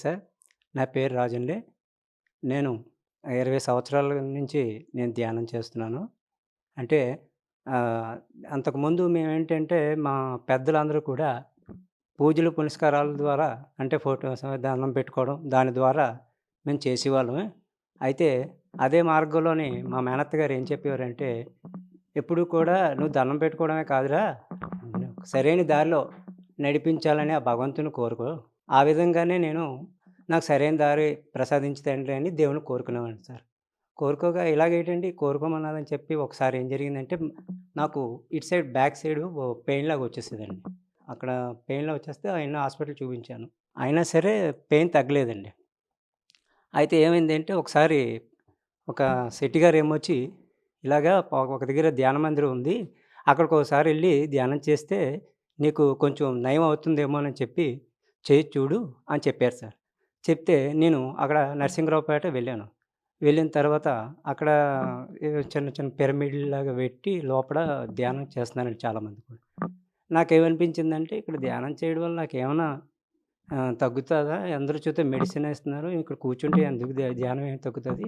Sir. నా పేరు రాజండి. నేను 20 సంవత్సరాల నుంచి నేను ధ్యానం చేస్తున్నాను. అంటే అంతకుముందు మేమేంటంటే మా పెద్దలందరూ కూడా పూజలు, పునస్కారాల ద్వారా అంటే ఫోటోస్ దండం పెట్టుకోవడం దాని ద్వారా మేము చేసేవాళ్ళమే. అయితే అదే మార్గంలోని మా మేనత్త గారు ఏం చెప్పేవారంటే, "ఎప్పుడు కూడా నువ్వు దండం పెట్టుకోవడమే కాదురా, సరైన దారిలో నడిపించాలని ఆ భగవంతుని కోరుకో. ఆ విధంగానే నేను నాకు సరైన దారి ప్రసాదించదండి అని దేవుని కోరుకునేవాడిని సార్. కోరుకోగా ఇలాగేటండి కోరుకోమన్నదని చెప్పి ఒకసారి ఏం జరిగిందంటే నాకు ఇటు సైడ్ బ్యాక్ సైడు ఓ పెయిన్‌లాగా వచ్చేసేదండి. అక్కడ పెయిన్లో వచ్చేస్తే ఆయన హాస్పిటల్ చూపించాను. అయినా సరే పెయిన్ తగ్గలేదండి. అయితే ఏమైందంటే ఒకసారి ఒక శెట్టి గారు ఏమొచ్చి ఇలాగా ఒక దగ్గర ధ్యాన మందిరం ఉంది. అక్కడికి ఒకసారి వెళ్ళి ధ్యానం చేస్తే నీకు కొంచెం నయం అవుతుందేమో అని చెప్పి చేసి చూడు అని చెప్పారు సార్. చెప్తే నేను అక్కడ నరసింహరావుపేట వెళ్ళాను. వెళ్ళిన తర్వాత అక్కడ చిన్న చిన్న పిరమిడ్‌లాగా పెట్టి లోపల ధ్యానం చేస్తున్నారండి చాలామంది కూడా. నాకేమనిపించిందంటే ఇక్కడ ధ్యానం చేయడం వల్ల నాకేమన్నా ఆహ్, తగ్గుతదా? అందరూ చూస్తే మెడిసిన్ ఏస్తున్నారు. ఇక్కడ కూర్చుంటే ఎందుకు ధ్యా ధ్యానం ఏం తగ్గుతది?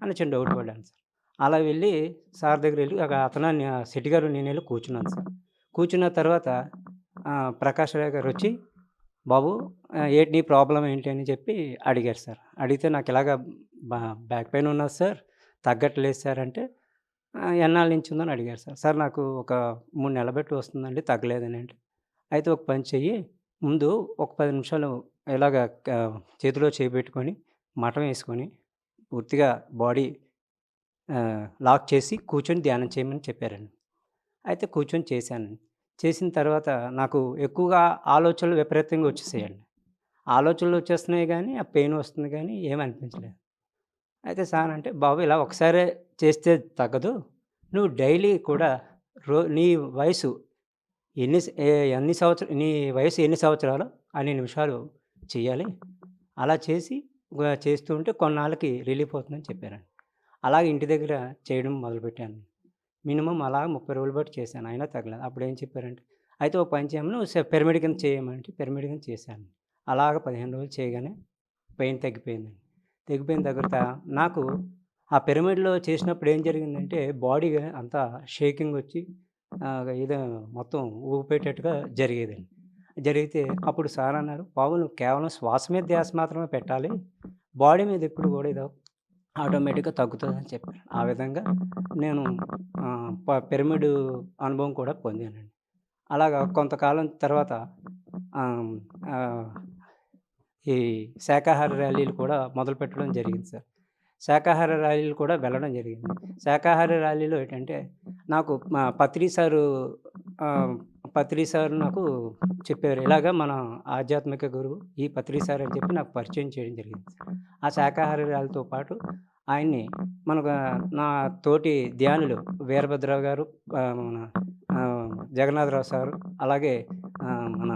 అని చిన్న డౌట్ పడ్డాను సార్. అలా వెళ్ళి సార్ దగ్గరెళ్ళి ఒక అతను శెట్టి గారు నేనెళ్ళి కూర్చున్నాను సార్. కూర్చున్న తర్వాత ప్రకాష్ రావు గారొచ్చి, "బాబు ఏంటి నీ ప్రాబ్లమ్ ఏంటి?" అని చెప్పి అడిగారు సార్. అడిగితే నాకు ఇలాగ బా బ్యాక్ పెయిన్ ఉన్నది సార్. తగ్గట్లేదు సార్ అంటే, ఎన్నాళ్ళ నుంచి ఉందని అడిగారు సార్. సార్ నాకు ఒక 3 నెలల బట్టి వస్తుందండి తగ్గలేదని అంటే, అయితే ఒక పని చెయ్యి ముందు ఒక 10 నిమిషాలు ఇలాగ చేతిలో చేయి పెట్టుకొని మఠం వేసుకొని పూర్తిగా బాడీ లాక్ చేసి కూర్చొని ధ్యానం చేయమని చెప్పారండి. అయితే కూర్చొని చేశానండి. చేసిన తర్వాత నాకు ఎక్కువగా ఆలోచనలు విపరీతంగా వచ్చేసాయండి. ఆలోచనలు వచ్చేస్తున్నాయి గానీ, ఆ పెయిన్ వస్తుంది గానీ ఏమి అనిపించలేదు. అయితే సార్ అంటే, "బాబు ఇలా ఒకసారే చేస్తే తగ్గదు. నువ్వు డైలీ కూడా రో నీ వయసు ఎన్ని ఎన్ని సంవత్సర నీ వయసు ఎన్ని సంవత్సరాలో అన్ని నిమిషాలు చెయ్యాలి. అలా చేసి చేస్తూ ఉంటే కొన్నాళ్ళకి రిలీఫ్ అవుతుందని" చెప్పారండి. అలాగే ఇంటి దగ్గర చేయడం మొదలుపెట్టాను. మినిమం అలా 30 రోజులు బట్టి చేశాను. అయినా తగ్గలేదు. ఏం చెప్పారంటే, "అయితే ఒక పని చేయమని పెరమిడ్ కింద చేయమంటే" పిరమిడ్ కింద చేశాను. అలాగ 15 రోజులు చేయగానే పెయిన్ తగ్గిపోయిందండి. తగ్గిపోయిన తర్వాత నాకు ఆ పిరమిడ్‌లో చేసినప్పుడు ఏం జరిగిందంటే బాడీ అంతా షేకింగ్ వచ్చి ఏదో మొత్తం ఊగిపోయేటట్టుగా జరిగేదండి. జరిగితే అప్పుడు సార్ అన్నారు, "బాబు నువ్వు కేవలం శ్వాస మీద ధ్యాస మాత్రమే పెట్టాలి. బాడీ మీద ఎప్పుడు కూడా ఇదో ఆటోమేటిక్‌గా తగ్గుతదని" చెప్పారు. ఆ విధంగా నేను పిరమిడ్ అనుభవం కూడా పొందానండి. అలాగా కొంతకాలం తర్వాత ఈ శాకాహార ర్యాలీలు కూడా మొదలుపెట్టడం జరిగింది సార్. శాకాహార ర్యాలీలు కూడా వెళ్ళడం జరిగింది. శాకాహార ర్యాలీలో ఏంటంటే నాకు మా పత్రి సారు పత్రి సార్ నాకు చెప్పారు. ఇలాగ మన ఆధ్యాత్మిక గురువు ఈ పత్రి సార్ అని చెప్పి నాకు పరిచయం చేయడం జరిగింది. ఆ శాకాహార ర్యాలీతో పాటు ఆయన్ని మనకు నా తోటి ధ్యానులు వీరభద్రరావు గారు, మన జగన్నాథరావు సారు అలాగే మన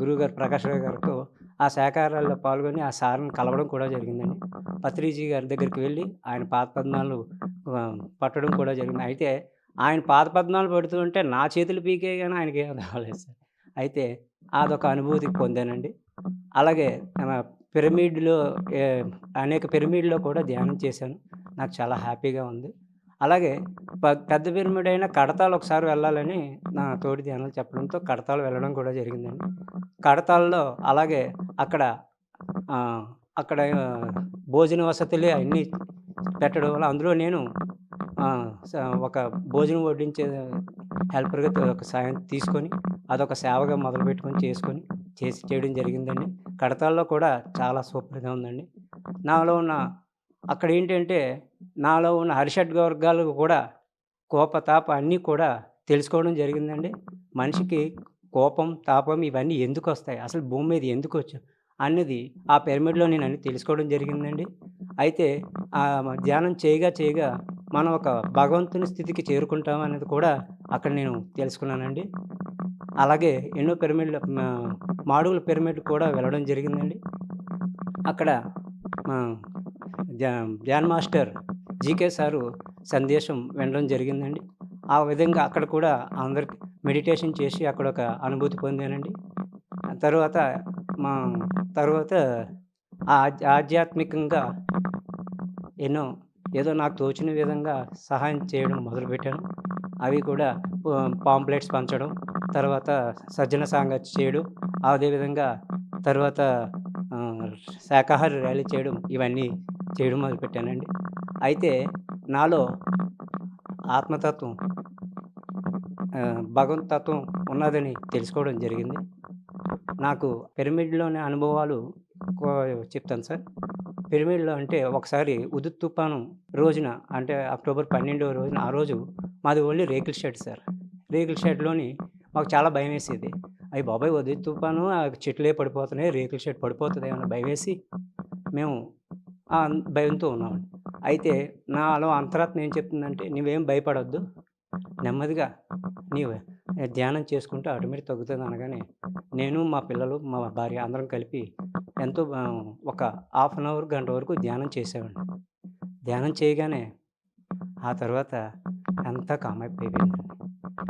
గురువుగారు ప్రకాష్ రావు గారితో ఆ సహకారాల్లో పాల్గొని ఆ సార్‌ని కలవడం కూడా జరిగిందండి. పత్రిజీ గారి దగ్గరికి వెళ్ళి ఆయన పాదపద్మాలు ఆహ్, పట్టడం కూడా జరిగింది. అయితే ఆయన పాదపద్మాలు పడుతూ ఉంటే నా చేతులు పీకే కానీ ఆయనకి ఏం అవ్వలేదు సార్. అయితే అదొక అనుభూతి పొందానండి. అలాగే పిరమిడ్‌లో అనేక పిరమిడ్‌లో కూడా ధ్యానం చేశాను. నాకు చాలా హ్యాపీగా ఉంది. అలాగే ప పెద్ద పిరమిడ్ అయిన ఒకసారి వెళ్ళాలని నా తోటి ధ్యానాలు చెప్పడంతో కడతాలు వెళ్ళడం కూడా జరిగిందండి. కడతాల్‌లో అలాగే అక్కడ అక్కడ భోజన వసతులు అన్నీ పెట్టడం వల్ల అందులో నేను స ఒక భోజనం వడ్డించే హెల్పర్‌గా ఒక సాయం తీసుకొని అదొక సేవగా మొదలుపెట్టుకొని చేసుకొని చేసి చేయడం జరిగిందండి. కడతాల్‌లో కూడా చాలా సూపర్‌గా ఉందండి. నాలో ఉన్న అక్కడ ఏంటంటే నాలో ఉన్న హరిషడ్గ వర్గాలు కూడా కోప, తాప అన్నీ కూడా తెలుసుకోవడం జరిగిందండి. మనిషికి కోపం, తాపం ఇవన్నీ ఎందుకు వస్తాయి అసలు భూమి మీద ఎందుకు వచ్చు అన్నది ఆ పిరమిడ్‌లో నేను అన్ని తెలుసుకోవడం జరిగిందండి. అయితే ఆ ధ్యానం చేయగా చేయగా మనం ఒక భగవంతుని స్థితికి చేరుకుంటాం అనేది కూడా అక్కడ నేను తెలుసుకున్నానండి. అలాగే ఎన్నో పిరమిడ్‌ల మాడుగుల పిరమిడ్ కూడా వెళ్ళడం జరిగిందండి. అక్కడ ధ్యాన్ మాస్టర్ జీకే సారు సందేశం వినడం జరిగిందండి. ఆ విధంగా అక్కడ కూడా అందరికి మెడిటేషన్ చేసి అక్కడ ఒక అనుభూతి పొందానండి. తర్వాత మా తర్వాత ఆధ్యాత్మికంగా ఎన్నో ఏదో నాకు తోచిన విధంగా సహాయం చేయడం మొదలుపెట్టాను. అవి కూడా పాంప్లెట్స్ పంచడం, తర్వాత సజ్జన సాంగత్య చేయడం, అదేవిధంగా తర్వాత శాకాహార ర్యాలీ చేయడం ఇవన్నీ చేయడం మొదలుపెట్టానండి. అయితే నాలో ఆత్మతత్వం ఆహ్, తత్వం ఉన్నదని తెలుసుకోవడం జరిగింది. నాకు పిరమిడ్‌లోని అనుభవాలు చెప్తాను సార్. పిరమిడ్‌లో అంటే ఒకసారి ఉదుత్ తుఫాను రోజున అంటే అక్టోబర్ 12వ రోజున ఆ రోజు మాది ఓన్లీ రేకుల షెడ్ సార్. రేకుల షెడ్‌లోని మాకు చాలా భయం వేసేది అవి బాబాయ్ హుదూద్ తుఫాను ఆ చెట్లే పడిపోతున్నాయి. రేకుల షెడ్ పడిపోతుంది అని భయం వేసి మేము భయంతో ఉన్నామండి. అయితే నాలో అంతరాత్మ ఏం చెప్తుందంటే "నువ్వేం భయపడొద్దు. నెమ్మదిగా నీవు ధ్యానం చేసుకుంటే ఆటోమేటిక్ తగ్గుతుంది" అనగానే నేను, మా పిల్లలు, మా భార్య అందరం కలిపి ఎంతో ఒక హాఫ్ అన్ అవర్, గంట వరకు ధ్యానం చేసేవాడిని ధ్యానం చేయగానే ఆ తర్వాత అంతా కామ్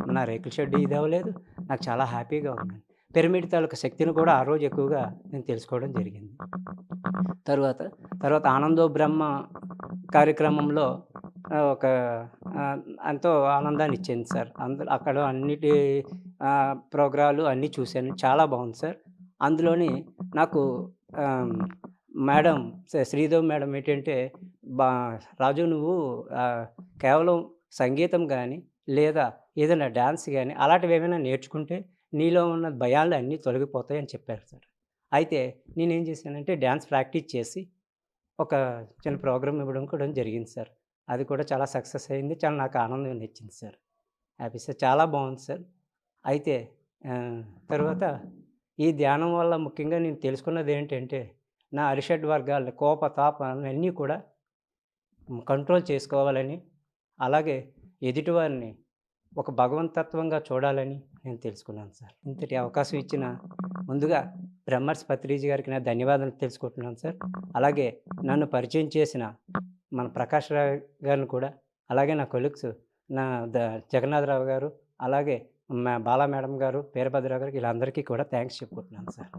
నా రేకుల షెడ్ ఇది అవ్వలేదు. నాకు చాలా హ్యాపీగా ఉందండి. పిరమిడ్ తాలూకా శక్తిని కూడా ఆ రోజు ఎక్కువగా నేను తెలుసుకోవడం జరిగింది. తర్వాత తర్వాత ఆనందో బ్రహ్మ కార్యక్రమంలో ఒక ఎంతో ఆనందాన్ని ఇచ్చింది సార్. అందులో అక్కడ అన్నిటి ప్రోగ్రాలు అన్నీ చూశాను. చాలా బాగుంది సార్. అందులోని నాకు మేడం శ్రీదేవ్ శ్రీదేవి మేడం ఏంటంటే బా "రాజు నువ్వు కేవలం సంగీతం కానీ లేదా ఏదైనా డ్యాన్స్ కానీ అలాంటివి ఏమైనా నేర్చుకుంటే నీలో ఉన్న భయాలు అన్నీ తొలగిపోతాయని చెప్పారు సార్. అయితే నేనేం చేశానంటే డ్యాన్స్ ప్రాక్టీస్ చేసి ఒక చిన్న ప్రోగ్రామ్ ఇవ్వడం కూడా జరిగింది సార్. అది కూడా చాలా సక్సెస్ అయింది. చాలా నాకు ఆనందం నచ్చింది సార్. Happy sir. చాలా బాగుంది సార్. అయితే తర్వాత ఈ ధ్యానం వల్ల ముఖ్యంగా నేను తెలుసుకున్నది ఏంటంటే నా అరిషడ్ వర్గాలు కోప, తాప అన్నీ కూడా కంట్రోల్ చేసుకోవాలని, అలాగే ఎదుటివారిని ఒక భగవంతత్వంగా చూడాలని నేను తెలుసుకున్నాను సార్. ఇంతటి అవకాశం ఇచ్చిన ముందుగా బ్రహ్మర్స్ పత్రిజీ గారికి నా ధన్యవాదాలు తెలుసుకుంటున్నాను సార్. అలాగే నన్ను పరిచయం చేసిన మన ప్రకాష్ రావ్ గారిని కూడా, అలాగే నా కొలీగ్స్ నా ద జగన్నాథరావు గారు, అలాగే మా బాలా మేడం గారు, వీరభద్రరావు గారు వీళ్ళందరికీ కూడా థ్యాంక్స్ చెప్పుకుంటున్నాను సార్.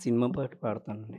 సినిమా పాట పాడతానండి.